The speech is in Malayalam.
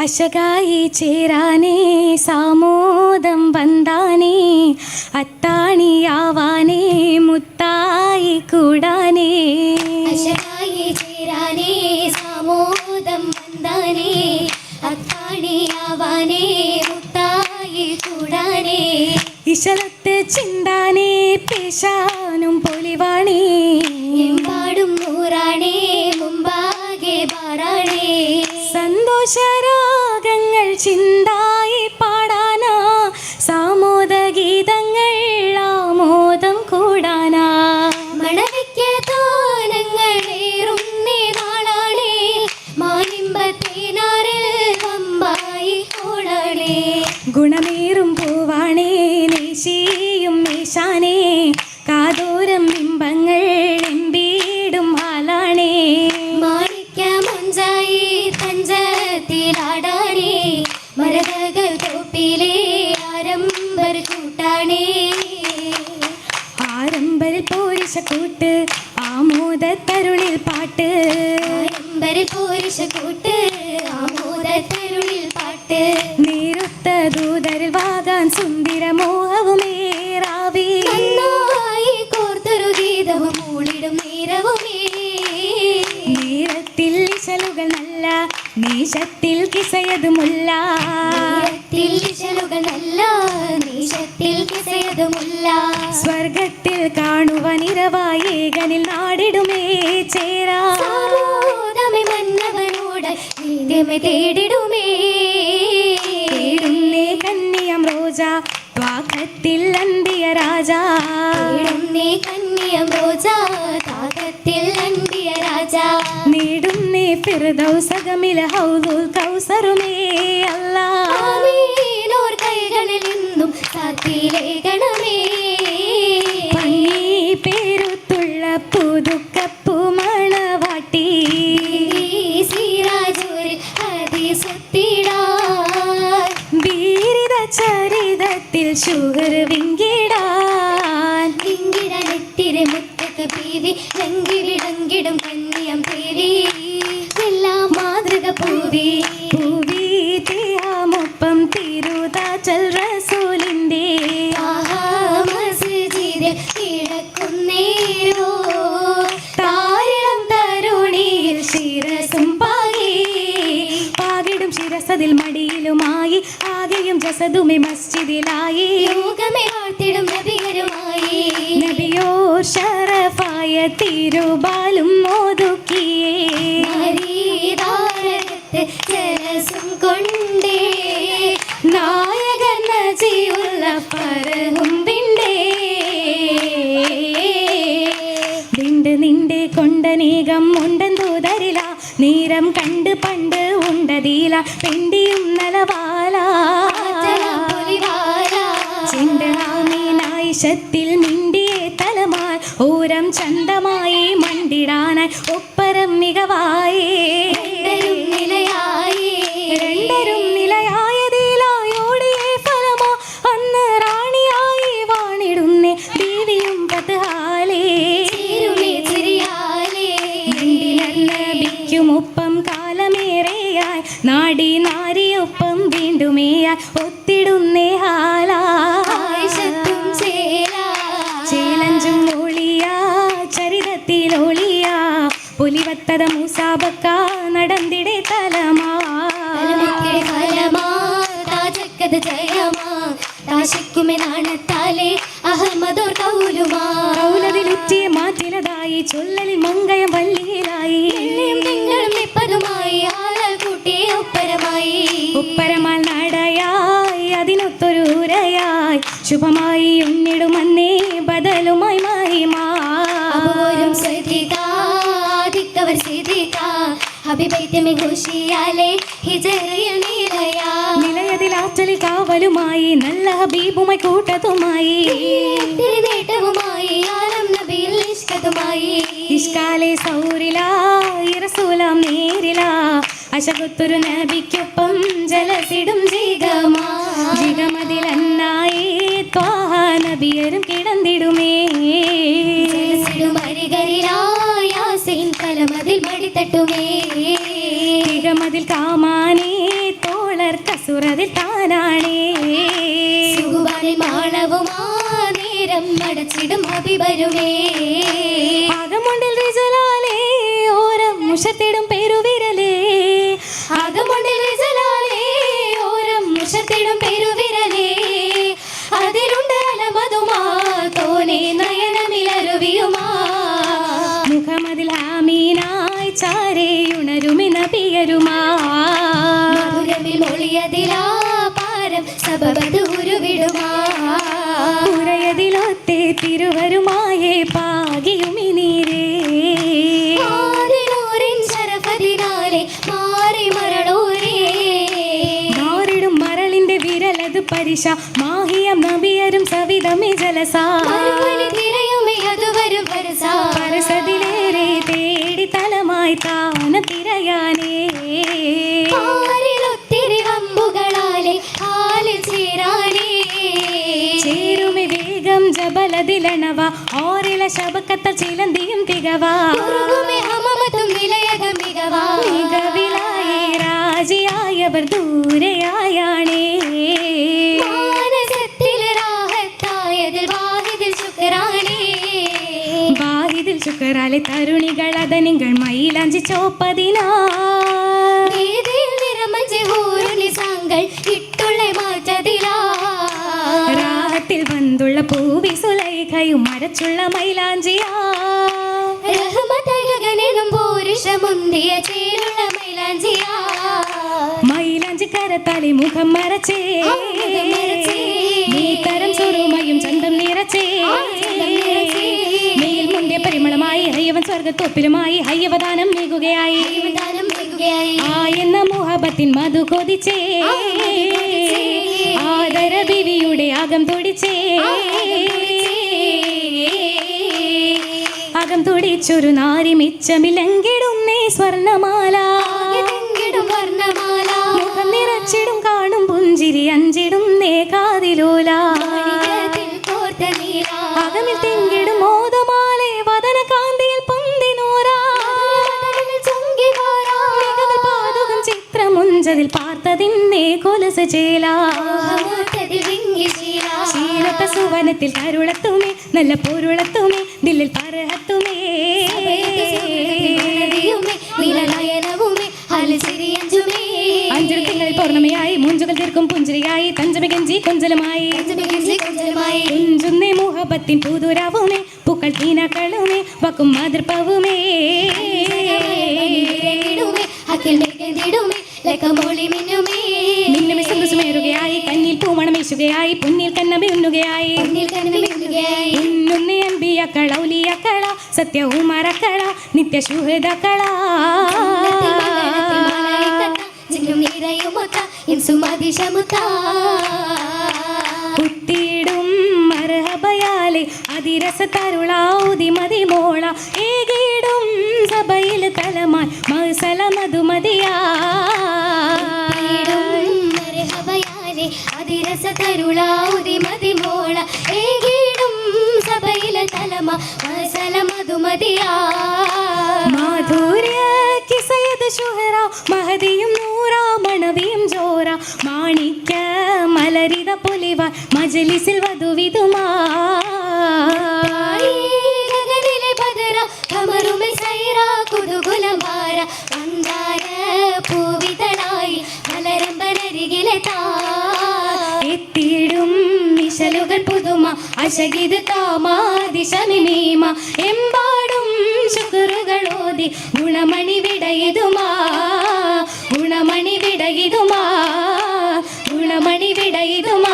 അശകായി ചേരാനേ സാമോദം വന്താനേ അത്താണിയാവാനേ മുത്തായി കൂടാനേ. അശകായി ചേരാനേ സാമോദം വന്താനേ അത്താണിയാവാനേ മുത്തായി കൂടാനേ. ഇശലത്ത് ചിന്താനേ പേശാനും പൊലിവാണേ. സന്തോഷരാഗങ്ങൾ പോരിശ കൂട്ട് ആമോദത്തരുളിൽ പാട്ട്. പൂരിശക്കൂട്ട് പോരിശ കൂട്ട് ആമോദത്തരുളിൽ പാട്ട്. നീരുത്ത ദൂതരിൽ വാകാൻ സുന്ദര മോഹവുമേറാവേ കോർത്തൊരു ഗീതവും മൂളിടും നേരവുമേ. നേരത്തിൽ ഇശലുകൾ നല്ല നീശത്തിൽ കിസയതുമുല്ല നേരത്തിൽ വിശലുകൾ നല്ല നീശത്തിൽ കിസയതുമുല്ല സ്വർഗത്തിൽ കാണുവാനിരവായി ഏകനിൽ നാടിടുമേ ചേരാ. മന്നവനോട് തേടിടുമേ. തേടുന്നേ കന്യം റോജ പാകത്തിൽ അന്തിയ രാജാ. തേടുന്നേ കന്യം റോജാ താകത്തിൽ അന്തിയ രാജാ. നേടുന്നേ ഫിർദൗസകമില ഹൗദുൽ കൗസറുമേ അല്ലാ. ഷുഗർ വിങ്കിടാൻ. ഇങ്കിടനെത്തിരെ മുറ്റത്ത് പീവി ലങ്കിടിടങ്കിടും കന്യം പേരി എല്ലാം മാതൃക പൂവി. പൂവി തിയാമൊപ്പം തിരുതാച്ചൽ റസൂലിന്റെ ആഹാ മസ്ജിദിൽ ആകെയും മസ്ജിദിലായി. ലോകമേ വാഴ്ത്തിടും നബികരുമായി നബിയോർ ഷറഫായ തിരുബാലും ഒതുക്കിയേ. ജലസും കൊണ്ടേ. നായകൻ നജിയുള്ള പരഹും വിണ്ടേ വിണ്ട് നിന്റെ കൊണ്ടനേകം ഉണ്ടെന്തൂതരില നീരം കണ്ട് പണ്ട് ഉണ്ടതീല. പെണ്ടിയും നലവാല. ചിണ്ടനാമീനായിശത്തിൽ മിണ്ടിയെ തലമാൽ ഊരം ചന്തമായി മണ്ടിടാനായി ഒപ്പരം മികവായേ. രണ്ടരും നിലയായതിലായോടിയേ ഫലമോ. അന്ന് റാണിയായി വാണിടുന്നേ ദേവിയും പത്ഹാലേ. നബിക്കുമൊപ്പം കാലമേറെയായി നാടി നാരിയൊപ്പം വീണ്ടുമേയായി ഒത്തിടുന്നേ ഹാലാ. പുലിവത്തത മൂസാബക്ക നടന്നിടെ തലമാ. നാണത്താലേ അഹമ്മദോർ കൗലുമാ. കൗലതിലുറ്റിയ മാറ്റിലതായി ചൊല്ലലിൽ മങ്കയം വല്ലിയിലായി എണ്ണയും തിങ്കളും നിപ്പതുമായി ആളൽ കൂട്ടിയ ഒപ്പരമായി. ഉപ്പരമാൽ നാടയായി അതിനൊത്തൊരു ഉരയായി. ശുഭമായി ഉണ്ണിടുമന്നേ ശ്രദ്ധിക്കാതിക്കവർ ശ്രദ്ധിക്ക അഭിപൈത്യമേ ഘോഷിയാലേ ഹിജറയിൽ നിലയാ. നിലയതിലാറ്റലിൽ കാവലുമായി നല്ല ഹബീബുമായി കൂട്ടതുമായി തിരി നേട്ടവുമായി ആലം നബിയിൽ നിഷ്കതുമായി. ഇഷ്കാലെ സൗരിലായി റസൂലാം നേരിലാ അശകുത്തൊരു നബിക്കൊപ്പം ജലസിടും ജിഗമാ. ജിഗമതിലന്നായി ത്വാഹ നബിയരും കിടന്നിടുമേ. മടിത്തട്ടുമേ ജിഗമതിൽ കാമാനേ തോളർ കസുറതിൽ താനാണേ. മാളവുമാ നേരം അടച്ചിടും അഭിവരുമേ ആകമുണ്ടിൽ റിജലാലേ ഓരം മുഷത്തിടും പെരുവിരലേ. അകമുണ്ടിൽ വിസലാലേ ഓരം മുഷത്തിടും പെരുവിരലേ. അതിലുണ്ട് അലമതുമാ തോനെ തിരുവരുമായേ പാകിയുമി നീരേ പരിശ മാഹിയം നബിയരും സവിതമേ ജലസാ. പരസതിലേറെ തേടി തലമായി താന ജബലതിലണവ ഓരില ശബക്കത്ത ചിലന്തിയും തികവാ. മികവിലായി രാജിയായവർ ദൂരെയായാണേ ശുക്രാലെ തരുണികൾ അതനിങ്ങൾ മയിലാഞ്ചി ചോപ്പതിനാ. സുലൈഖയും മരച്ചുള്ള മൈലാഞ്ചിയാ. റഹ്മതയകനെന്നും പൂരുഷമുന്തിയ ചേരുള്ള മൈലാഞ്ചിയാ. മൈലാഞ്ചി കരത്താലി മുഖം മറച്ചേ. നീ തരം സുറുമയും ചന്തം നിറച്ചേ. മേൽ മുന്തിയ പരിമളമായി ഹയ്യവൻ സ്വർഗത്തൊപ്പിലുമായി ഹയ്യവദാനം നൽകുകയായി. ആ എന്ന മോഹബത്തിൻ മധു കൊതിച്ചേ. ആദര ബിവിയുടെ അകം തുടിച്ചേ. അകം തുടിച്ചൊരു നാരി മിച്ചമിലങ്കിടുന്നേ സ്വർണമാല. വർണമാല മുഖം നിറച്ചിടും കാണും പുഞ്ചിരി അഞ്ചിടുന്നേ കാതിലോല. അകമിൽ തെങ്കിടും മോദമാലെ വതന കാന്തിയിൽ പൊന്തി പാതകം ചിത്രമുഞ്ചതിൽ പാർത്തതിന്നേ കൊലസ ചേല. ശീലത്ത സുവനത്തിൽ കരുളത്തുമേ നല്ല പൊരുളത്തുമേ ദില്ലിൽ പറഹത്തുമേ മൂഞ്ചുകൾ പുഞ്ചിരിയായി തഞ്ചമികഞ്ചി കൊഞ്ചലുമായി. കുഞ്ചുന്നേ മുഹബത്തിൻ പൂതുരാവുമേ പൂക്കൾ തീനാക്കളുമേ വക്കും മാതൃപ്പവുമേ മിന്നുമേ. സന്തോഷമേറുകയായി പൂമണമേശുകയായി പൊന്നിൽ കന്നമി ഉണ്ണുകയായി. ഉണ്ണുന്നേ അമ്പിയക്കള ഉലിയക്കള സത്യവും മറക്കള നിത്യ ശുഹൃദക്കള നിറയുമൊത്ത, ഇൻസുമതിശമുത്ത. കുത്തിയിടും മർഹബയാലെ അതിരസ തരുളാവുതി മതിമോള ഏകീടും സഭയിൽ തലമായി മസല മധുമതിയാ അതിരസ തരുളാവുതി മതിമോള. ഏകീടും സഭയിലെ തലമ മസല മധുമതിയാ. മാധുര്യ കിസയത് ശുഹറ മഹതിയും പൂവിതളായി മലരമ്പനരികിലെത്താ. എത്തിയിടും മിശലുകൾ പുതുമ അശകിത് കാമാദിശമിമീമ എമ്പാടും ശുക്രുകളോതി ഗുണമണി വിടയിതുമാ. ഗുണമണി വിടയിതുമാ. ഗുണമണി വിടയിതുമാ.